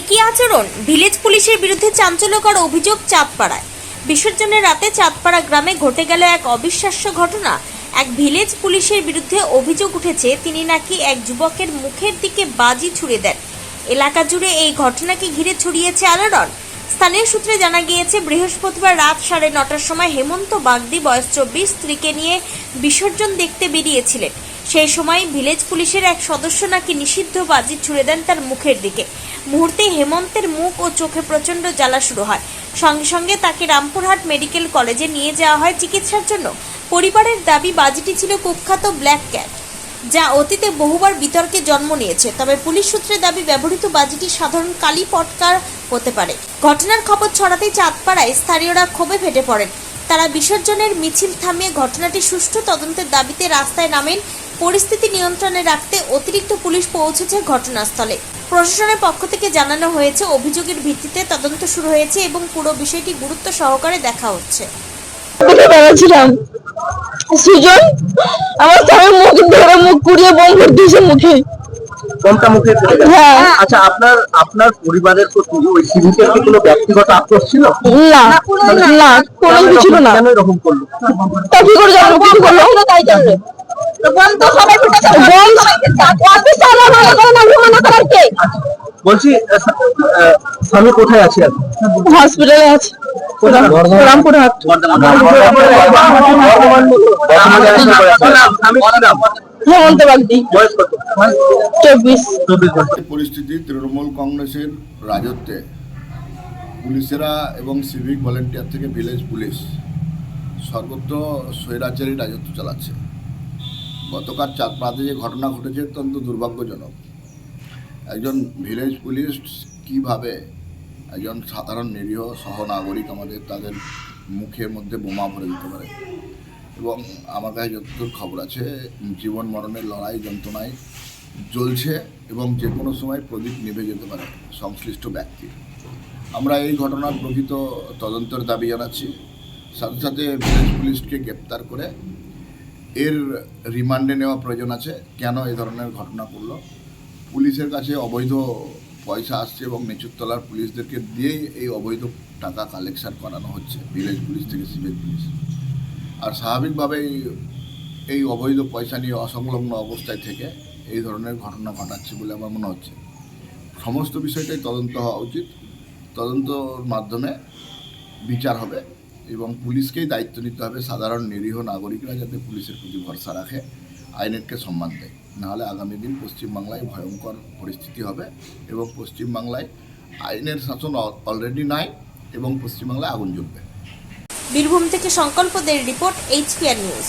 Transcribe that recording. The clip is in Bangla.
একই আচরণ ভিলেজ পুলিশের বিরুদ্ধে চাঞ্চল্যকর অভিযোগ চাঁদপাড়ায়। বিসর্জনের রাতে চাঁদপাড়া গ্রামে ঘটে গেল এক অবিশ্বাস্য ঘটনা। এক ভিলেজ পুলিশের বিরুদ্ধে অভিযোগ উঠেছে, তিনি নাকি এক যুবকের মুখের দিকে বাজি ছুড়ে দেন। এলাকা জুড়ে এই ঘটনাকে ঘিরে ছড়িয়েছে আলোড়ন। স্থানীয় সূত্রে জানা গিয়েছে, বৃহস্পতিবার রাত সাড়ে নটার সময় হেমন্ত বাগদি, বয়স চব্বিশ, স্ত্রীকে নিয়ে বিসর্জন দেখতে বেরিয়েছিলেন। সেই সময় ভিলেজ পুলিশের এক সদস্য নাকি নিষিদ্ধ বাজি ছুড়ে দেন তার মুখের দিকে। মুহূর্তে হেমন্তের মুখ ও চোখে প্রচণ্ড জ্বালা শুরু হয়। সঙ্গে সঙ্গে তাকে রামপুরহাট মেডিকেল কলেজে নিয়ে যাওয়া হয় চিকিৎসার জন্য। পরিবারের দাবি, বাজিটি ছিল কুখ্যাত ব্ল্যাক ক্যাট, যা অতীতে বহুবার বিতর্কে জন্ম নিয়েছে। তবে পুলিশ সূত্রে দাবি, ব্যবহৃত বাজিটি সাধারণ কালী পটকার হতে পারে। ঘটনার খবর ছড়াতেই চাঁদপাড়ায় স্থানীয়রা ক্ষোভে ফেটে পড়েন। তারা বিসর্জনের মিছিল থামিয়ে ঘটনাটি সুষ্ঠু তদন্তের দাবিতে রাস্তায় নামেন। পরিস্থিতি নিয়ন্ত্রণে রাখতে অতিরিক্ত পুলিশ পৌঁছেছে ঘটনাস্থলে। প্রশাসনের পক্ষ থেকে জানানো হয়েছে, অভিযোগের ভিত্তিতে তদন্ত শুরু হয়েছে এবং পুরো বিষয়টি গুরুত্ব সহকারে দেখা হচ্ছে। সুজন, আমার স্বামী মুখ ধরে মুখ কুড়িয়ে বোম দিয়েছে মুখে। কোনটা মুখে চলে? হ্যাঁ আচ্ছা আপনার আপনার পরিবারের প্রতি ওই সিভিকের কি কোনো ব্যক্তিগত আক্রোশ ছিল না না কোনো কিছু ছিল না কেন এরকম করল তা কি করে কিছু করল তাই মনে মনে কে বলছি স্বামী কোথায় আছে? হসপিটালে আছে রামপুরহাট বর্ধমানে হেমন্ত বাগদি চব্বিশ। চব্বিশ পরিস্থিতি তৃণমূল কংগ্রেসের রাজত্বে। পুলিশেরা এবং সিভিক ভলেন্টিয়ার থেকে ভিলেজ পুলিশ সর্বত্র স্বৈরাচারী রাজত্ব চালাচ্ছে। গতকাল চাঁদপাড়াতে যে ঘটনা ঘটেছে অত্যন্ত দুর্ভাগ্যজনক। একজন ভিলেজ পুলিশ কীভাবে একজন সাধারণ নিরীহ সহনাগরিক আমাদের তাদের মুখের মধ্যে বোমা ভরে দিতে পারে? এবং আমার কাছে যতদূর খবর আছে, জীবন মরণের লড়াই যন্ত্রণায় জ্বলছে এবং যে কোনো সময় প্রদীপ নিভে যেতে পারে সংশ্লিষ্ট ব্যক্তি। আমরা এই ঘটনার প্রকৃত তদন্তের দাবি জানাচ্ছি। সাথে সাথে ভিলেজ পুলিশকে গ্রেপ্তার করে এর রিমান্ডে নেওয়া প্রয়োজন আছে। কেন এ ধরনের ঘটনা করল পুলিশের কাছে অবৈধ পয়সা আসছে এবং নিচুতলার পুলিশদেরকে দিয়েই এই অবৈধ টাকা কালেকশন করানো হচ্ছে। ভিলেজ পুলিশ থেকে সিভিল পুলিশ। আর স্বাভাবিকভাবেই এই অবৈধ পয়সা নিয়ে অসংলগ্ন অবস্থায় থেকে এই ধরনের ঘটনা ঘটাচ্ছে বলে আমার মনে হচ্ছে। সমস্ত বিষয়টাই তদন্ত হওয়া উচিত। তদন্তর মাধ্যমে বিচার হবে এবং পুলিশকেই দায়িত্ব নিতে হবে। সাধারণ নিরীহ নাগরিকরা যাতে পুলিশের প্রতি ভরসা রাখে, আইনেরকে সম্মান দেয়। নাহলে আগামী দিন পশ্চিমবাংলায় ভয়ঙ্কর পরিস্থিতি হবে এবং পশ্চিমবাংলায় আইনের শাসন অলরেডি নাই এবং পশ্চিমবাংলায় আগুন জ্বলবে। বীরভূম থেকে সংকল্পদের রিপোর্ট এইচপিআর নিউজ